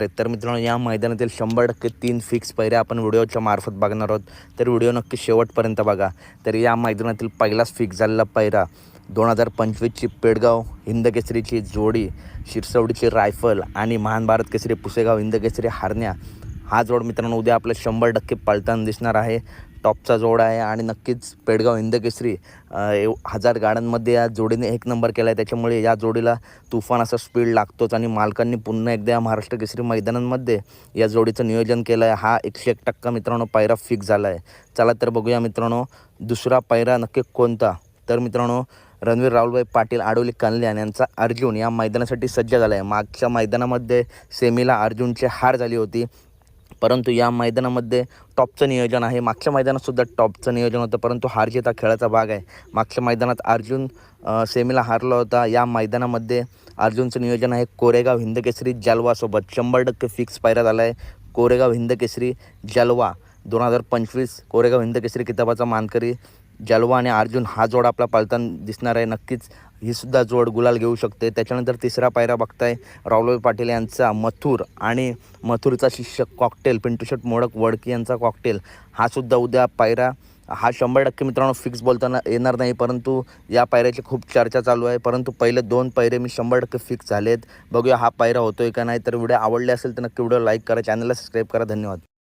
तर मित्रांनो या मैदानातील शंभर टक्के तीन फिक्स पहिऱ्या आपण व्हिडिओच्या मार्फत बघणार आहोत. तर व्हिडिओ नक्की शेवटपर्यंत बघा. तर या मैदानातील पहिलाच फिक्स झालेला पहिरा दोन हजार पंचवीसची पेडगाव हिंदकेसरीची जोडी शिरसवडीची रायफल आणि महान भारत केसरी पुसेगाव हिंदकेसरी हारण्या. हा जोड मित्रांनो उद्या आपल्या शंभर टक्के पळताना दिसणार आहे. टॉपचा जोड आहे आणि नक्कीच पेडगाव हिंदकेसरी हजार गाड्यांमध्ये या जोडीने एक नंबर केला आहे त्याच्यामुळे या जोडीला तुफान असा स्पीड लागतोच आणि मालकांनी पुन्हा एकदा या महाराष्ट्र केसरी मैदानांमध्ये या जोडीचं नियोजन केलं आहे हा एकशे एक टक्का मित्रांनो पायरा फिक्स झाला आहे चला तर बघूया मित्रांनो दुसरा पायरा नक्की कोणता? तर मित्रांनो रणवीर राहुलभाई पाटील आडोली कल्याण यांचा अर्जुन या मैदानासाठी सज्ज झाला आहे मागच्या मैदानामध्ये सेमीला अर्जुनची हार झाली होती. परंतु या मैदानामध्ये टॉपचं नियोजन आहे. मागच्या मैदानातसुद्धा टॉपचं नियोजन होतं परंतु हार जीत हा खेळाचा भाग आहे. मागच्या मैदानात अर्जुन सेमीला हारला होता. या मैदानामध्ये अर्जुनचं नियोजन आहे. कोरेगाव हिंदकेसरी जलवासोबत शंभर टक्के फिक्स पायरा झाला आहे कोरेगाव हिंदकेसरी जलवा दोन हजार पंचवीस कोरेगाव हिंदकेसरी किताबाचा मानकरी. जलवा आणि अर्जुन हा जोड आपला पालताना दिसणार आहे. नक्कीच ही सुद्धा जोड गुलाल घेऊ शकते. त्याच्यानंतर तिसरा पायरा बघताय राहुलभाई पाटील यांचा मथुर आणि मथुरचा शिष्य कॉकटेल पिंटूशट मोडक वडकी यांचा कॉकटेल हा सुद्धा उद्या पायरा. हा शंभर टक्के मित्रांनो फिक्स बोलताना येणार नाही परंतु या पायऱ्याची खूप चर्चा चालू आहे. परंतु पहिले दोन पायरे मी शंभर टक्के फिक्स झालेत. बघूया हा पायरा होतोय का नाही. तर व्हिडिओ आवडले असेल तर नक्की व्हिडिओ लाईक करा चॅनलला सबस्क्राईब करा. धन्यवाद.